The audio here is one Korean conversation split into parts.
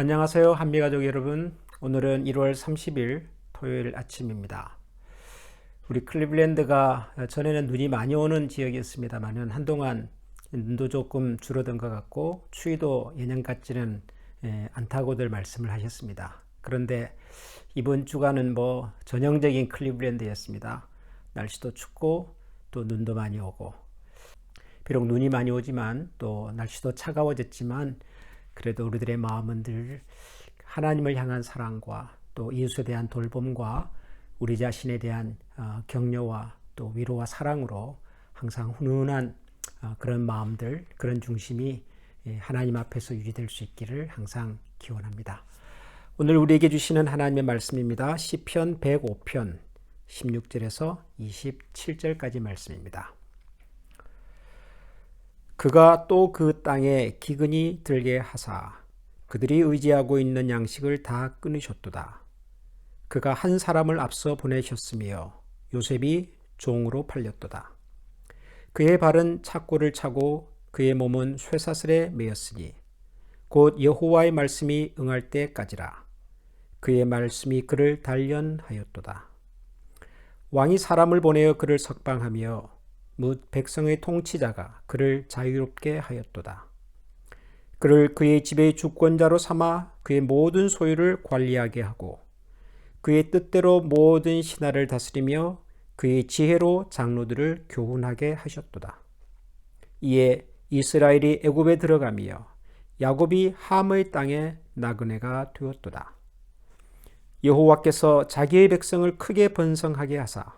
안녕하세요. 한미가족 여러분. 오늘은 1월 30일 토요일 아침입니다. 우리 클리블랜드가 전에는 눈이 많이 오는 지역이었습니다만은 한동안 눈도 조금 줄어든 것 같고 추위도 예년 같지는 예, 않다고들 말씀을 하셨습니다. 그런데 이번 주간은 뭐 전형적인 클리블랜드였습니다. 날씨도 춥고 또 눈도 많이 오고 비록 눈이 많이 오지만 또 날씨도 차가워졌지만 그래도 우리들의 마음은 늘 하나님을 향한 사랑과 또 이웃에 대한 돌봄과 우리 자신에 대한 어, 격려와 또 위로와 사랑으로 항상 훈훈한 어, 그런 마음들, 그런 중심이 예, 하나님 앞에서 유지될 수 있기를 항상 기원합니다. 오늘 우리에게 주시는 하나님의 말씀입니다. 시편 105편 16절에서 27절까지 말씀입니다. 그가 또 그 땅에 기근이 들게 하사 그들이 의지하고 있는 양식을 다 끊으셨도다. 그가 한 사람을 앞서 보내셨으며 요셉이 종으로 팔렸도다. 그의 발은 착고를 차고 그의 몸은 쇠사슬에 매였으니 곧 여호와의 말씀이 응할 때까지라. 그의 말씀이 그를 단련하였도다. 왕이 사람을 보내어 그를 석방하며 묻 백성의 통치자가 그를 자유롭게 하였도다. 그를 그의 집의 주권자로 삼아 그의 모든 소유를 관리하게 하고 그의 뜻대로 모든 신하를 다스리며 그의 지혜로 장로들을 교훈하게 하셨도다. 이에 이스라엘이 애굽에 들어가며 야곱이 함의 땅에 나그네가 되었도다. 여호와께서 자기의 백성을 크게 번성하게 하사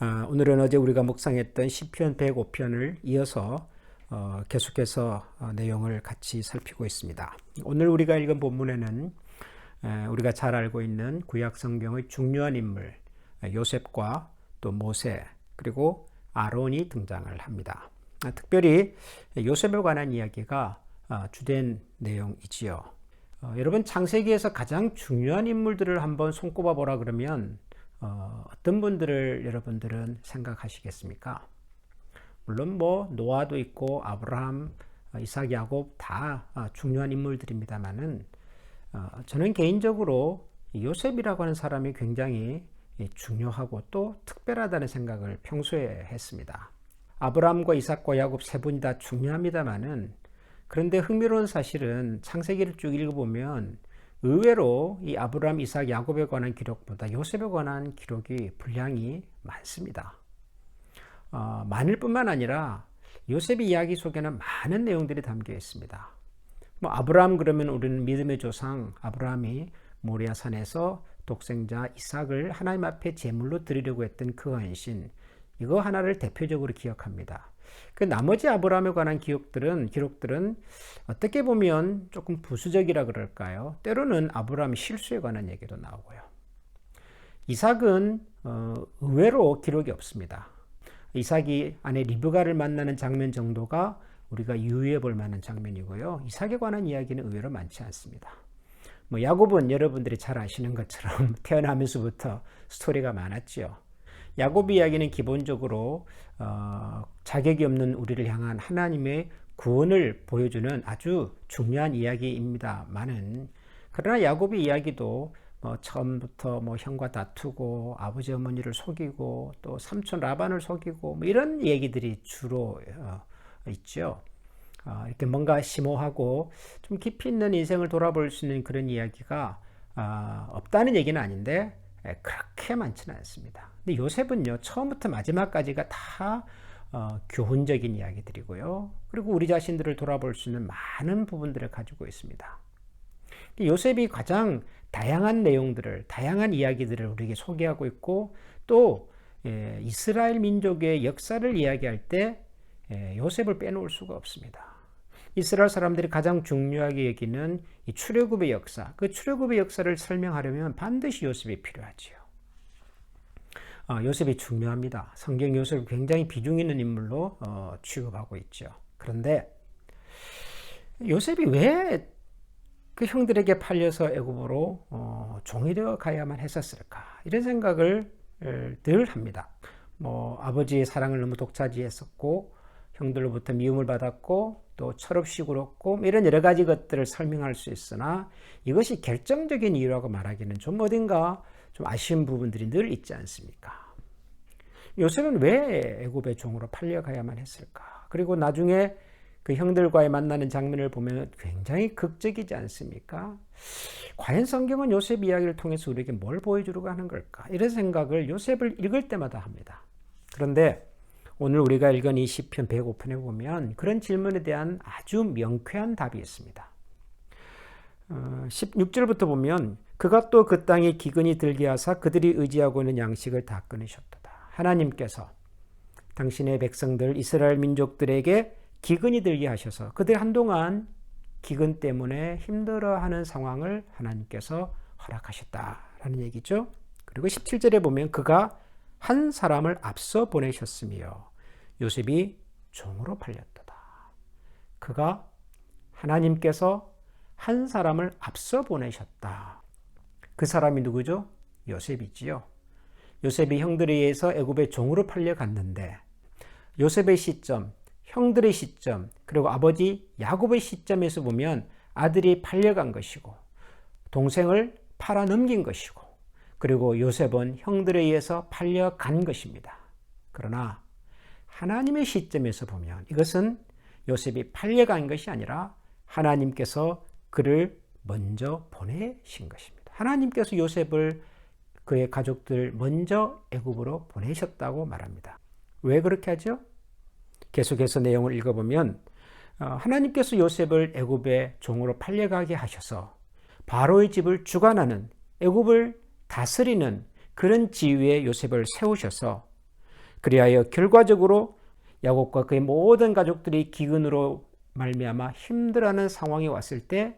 아, 오늘은 어제 우리가 묵상했던 시편 105편을 이어서 어, 계속해서 어, 내용을 같이 살피고 있습니다. 오늘 우리가 읽은 본문에는 에, 우리가 잘 알고 있는 구약 성경의 중요한 인물 요셉과 또 모세 그리고 아론이 등장을 합니다. 아, 특별히 요셉에 관한 이야기가 아, 주된 내용이지요. 어, 여러분 창세기에서 가장 중요한 인물들을 한번 손꼽아 보라 그러면 어, 떤 분들을 여러분들은 생각하시겠습니까? 물론 뭐 노아도 있고 아브라함, 어, 이삭, 야곱 다 어, 중요한 인물들입니다만은 어, 저는 개인적으로 요셉이라고 하는 사람이 굉장히 중요하고 또 특별하다는 생각을 평소에 했습니다. 아브라함과 이삭과 야곱 세 분이 다 중요합니다만은 그런데 흥미로운 사실은 창세기를 쭉 읽어보면 의외로 이 아브라함, 이삭, 야곱에 관한 기록보다 요셉에 관한 기록이 분량이 많습니다. 어, 많을 뿐만 아니라 요셉의 이야기 속에는 많은 내용들이 담겨 있습니다. 뭐 아브라함 그러면 우리는 믿음의 조상 아브라함이 모리아 산에서 독생자 이삭을 하나님 앞에 제물로 드리려고 했던 그 헌신 이거 하나를 대표적으로 기억합니다. 그 나머지 아브라함에 관한 기록들은 기록들은 어떻게 보면 조금 부수적이라 그럴까요? 때로는 아브라함 실수에 관한 얘기도 나오고요. 이삭은 어, 의외로 기록이 없습니다. 이삭이 아내 리브가를 만나는 장면 정도가 우리가 유의해 볼 만한 장면이고요. 이삭에 관한 이야기는 의외로 많지 않습니다. 뭐 야곱은 여러분들이 잘 아시는 것처럼 태어나면서부터 스토리가 많았지요. 야곱 이야기는 기본적으로 어, 자격이 없는 우리를 향한 하나님의 구원을 보여주는 아주 중요한 이야기입니다만은 그러나 야곱의 이야기도 뭐 처음부터 뭐 형과 다투고 아버지 어머니를 속이고 또 삼촌 라반을 속이고 뭐 이런 얘기들이 주로 어, 있죠. 어, 이렇게 뭔가 심오하고 좀 깊이 있는 인생을 돌아볼 수 있는 그런 이야기가 어, 없다는 얘기는 아닌데 예, 그렇게 많지는 않습니다. 근데 요셉은요, 처음부터 마지막까지가 다 어, 교훈적인 이야기들이고요. 그리고 우리 자신들을 돌아볼 수 있는 많은 부분들을 가지고 있습니다. 요셉이 가장 다양한 내용들을, 다양한 이야기들을 우리에게 소개하고 있고, 또 예, 이스라엘 민족의 역사를 이야기할 때 예, 요셉을 빼놓을 수가 없습니다. 이스라엘 사람들이 가장 중요하게 여기는 이 출애굽의 역사, 그 출애굽의 역사를 설명하려면 반드시 요셉이 필요하지요. 어, 요셉이 중요합니다. 성경 요셉을 굉장히 비중 있는 인물로 어, 취급하고 있죠. 그런데 요셉이 왜 그 형들에게 팔려서 애굽으로 어, 종이 되어 가야만 했었을까? 이런 생각을 늘 합니다. 뭐 아버지의 사랑을 너무 독차지했었고 형들로부터 미움을 받았고 또 철없이 굴었고 뭐 이런 여러 가지 것들을 설명할 수 있으나 이것이 결정적인 이유라고 말하기는 좀 어딘가 좀 아쉬운 부분들이 늘 있지 않습니까? 요셉은 왜 애굽의 종으로 팔려가야만 했을까? 그리고 나중에 그 형들과의 만나는 장면을 보면 굉장히 극적이지 않습니까? 과연 성경은 요셉 이야기를 통해서 우리에게 뭘 보여주려고 하는 걸까? 이런 생각을 요셉을 읽을 때마다 합니다. 그런데 오늘 우리가 읽은 이 시편 105편에 보면 그런 질문에 대한 아주 명쾌한 답이 있습니다. 16절부터 어, 보면 그가 또 그 땅에 기근이 들게 하사 그들이 의지하고 있는 양식을 다 끊으셨도다. 하나님께서 당신의 백성들 이스라엘 민족들에게 기근이 들게 하셔서 그들 한동안 기근 때문에 힘들어하는 상황을 하나님께서 허락하셨다라는 얘기죠. 그리고 17절에 보면 그가 한 사람을 앞서 보내셨으며 요셉이 종으로 팔렸도다. 그가 하나님께서 한 사람을 앞서 보내셨다. 그 사람이 누구죠? 요셉이지요. 요셉이 형들에 의해서 애굽의 종으로 팔려갔는데 요셉의 시점, 형들의 시점, 그리고 아버지 야곱의 시점에서 보면 아들이 팔려간 것이고 동생을 팔아 넘긴 것이고 그리고 요셉은 형들에 의해서 팔려간 것입니다. 그러나 하나님의 시점에서 보면 이것은 요셉이 팔려간 것이 아니라 하나님께서 그를 먼저 보내신 것입니다. 하나님께서 요셉을 그의 가족들 먼저 애굽으로 보내셨다고 말합니다. 왜 그렇게 하죠? 계속해서 내용을 읽어보면 어, 하나님께서 요셉을 애굽의 종으로 팔려가게 하셔서 바로의 집을 주관하는 애굽을 다스리는 그런 지위에 요셉을 세우셔서 그리하여 결과적으로 야곱과 그의 모든 가족들이 기근으로 말미암아 힘들어하는 상황이 왔을 때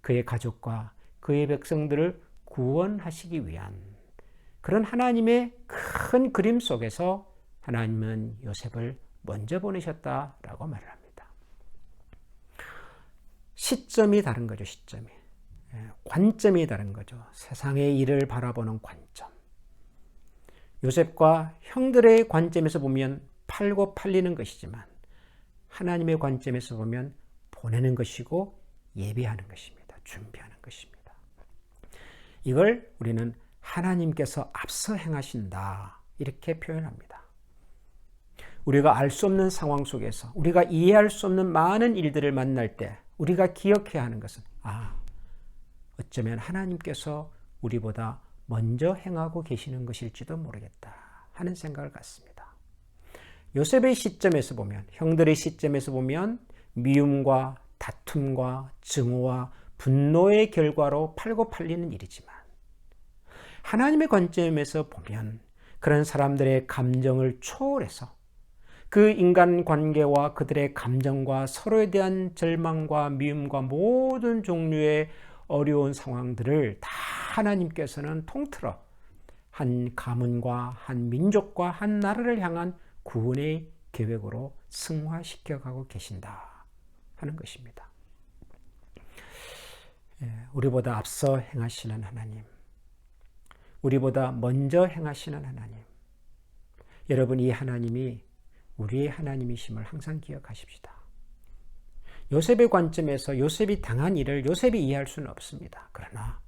그의 가족과 그의 백성들을 구원하시기 위한 그런 하나님의 큰 그림 속에서 하나님은 요셉을 먼저 보내셨다라고 말을 합니다. 시점이 다른 거죠, 시점이. 예, 관점이 다른 거죠. 세상의 일을 바라보는 관점. 요셉과 형들의 관점에서 보면 팔고 팔리는 것이지만 하나님의 관점에서 보면 보내는 것이고 예비하는 것입니다. 준비하는 것입니다. 이걸 우리는 하나님께서 앞서 행하신다. 이렇게 표현합니다. 우리가 알 수 없는 상황 속에서 우리가 이해할 수 없는 많은 일들을 만날 때 우리가 기억해야 하는 것은 아, 어쩌면 하나님께서 우리보다 먼저 행하고 계시는 것일지도 모르겠다 하는 생각을 갖습니다. 요셉의 시점에서 보면, 형들의 시점에서 보면 미움과 다툼과 증오와 분노의 결과로 팔고 팔리는 일이지만 하나님의 관점에서 보면 그런 사람들의 감정을 초월해서 그 인간 관계와 그들의 감정과 서로에 대한 절망과 미움과 모든 종류의 어려운 상황들을 다 하나님께서는 통틀어 한 가문과 한 민족과 한 나라를 향한 구원의 계획으로 승화시켜 가고 계신다 하는 것입니다. 예, 우리보다 앞서 행하시는 하나님, 우리보다 먼저 행하시는 하나님. 여러분, 이 하나님이 우리의 하나님이심을 항상 기억하십시다. 요셉의 관점에서 요셉이 당한 일을 요셉이 이해할 수는 없습니다. 그러나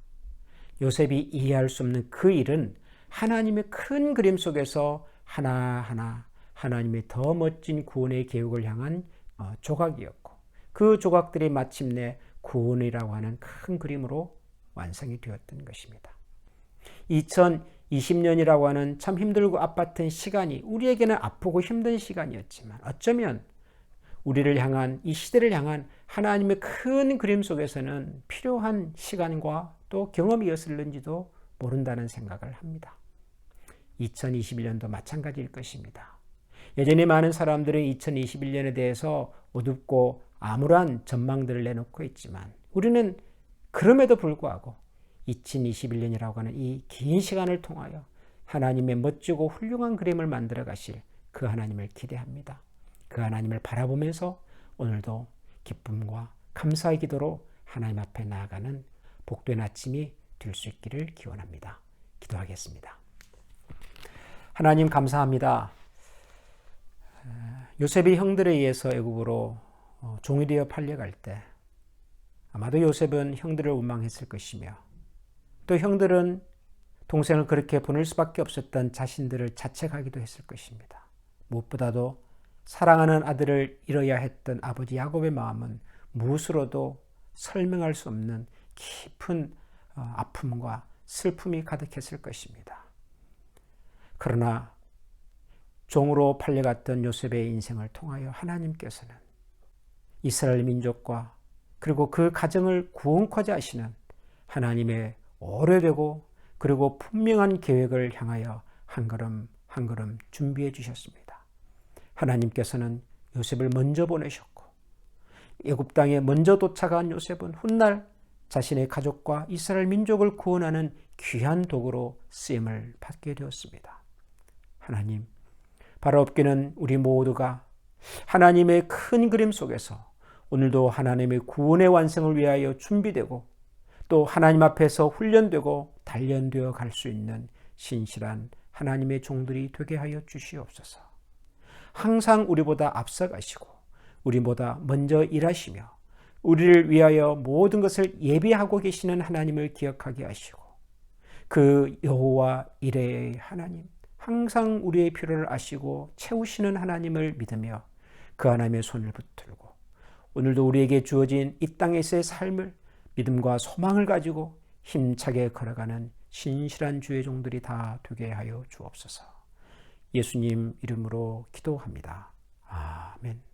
요셉이 이해할 수 없는 그 일은 하나님의 큰 그림 속에서 하나하나 하나님의 더 멋진 구원의 계획을 향한 어, 조각이었고 그 조각들이 마침내 구원이라고 하는 큰 그림으로 완성이 되었던 것입니다. 2020년이라고 하는 참 힘들고 아팠던 시간이 우리에게는 아프고 힘든 시간이었지만 어쩌면 우리를 향한 이 시대를 향한 하나님의 큰 그림 속에서는 필요한 시간과 또 경험이었을는지도 모른다는 생각을 합니다. 2021년도 마찬가지일 것입니다. 여전히 많은 사람들은 2021년에 대해서 어둡고 암울한 전망들을 내놓고 있지만 우리는 그럼에도 불구하고 2021년이라고 하는 이 긴 시간을 통하여 하나님의 멋지고 훌륭한 그림을 만들어 가실 그 하나님을 기대합니다. 그 하나님을 바라보면서 오늘도 기쁨과 감사의 기도로 하나님 앞에 나아가는 복된 아침이 될 수 있기를 기원합니다. 기도하겠습니다. 하나님 감사합니다. 요셉이 형들에 의해서 애굽으로 어, 종이 되어 팔려갈 때 아마도 요셉은 형들을 원망했을 것이며 또 형들은 동생을 그렇게 보낼 수밖에 없었던 자신들을 자책하기도 했을 것입니다. 무엇보다도 사랑하는 아들을 잃어야 했던 아버지 야곱의 마음은 무엇으로도 설명할 수 없는 깊은 어, 아픔과 슬픔이 가득했을 것입니다. 그러나 종으로 팔려갔던 요셉의 인생을 통하여 하나님께서는 이스라엘 민족과 그리고 그 가정을 구원코자 하시는 하나님의 오래되고 그리고 분명한 계획을 향하여 한 걸음 한 걸음 준비해 주셨습니다. 하나님께서는 요셉을 먼저 보내셨고 애굽 땅에 먼저 도착한 요셉은 훗날 자신의 가족과 이스라엘 민족을 구원하는 귀한 도구로 쓰임을 받게 되었습니다. 하나님, 바로 없기는 우리 모두가 하나님의 큰 그림 속에서 오늘도 하나님의 구원의 완성을 위하여 준비되고 또 하나님 앞에서 훈련되고 단련되어 갈 수 있는 신실한 하나님의 종들이 되게 하여 주시옵소서. 항상 우리보다 앞서가시고 우리보다 먼저 일하시며 우리를 위하여 모든 것을 예비하고 계시는 하나님을 기억하게 하시고 그 여호와 이레의 하나님 항상 우리의 필요를 아시고 채우시는 하나님을 믿으며 그 하나님의 손을 붙들고 오늘도 우리에게 주어진 이 땅에서의 삶을 믿음과 소망을 가지고 힘차게 걸어가는 신실한 주의 종들이 다 되게 하여 주옵소서. 예수님 이름으로 기도합니다. 아멘.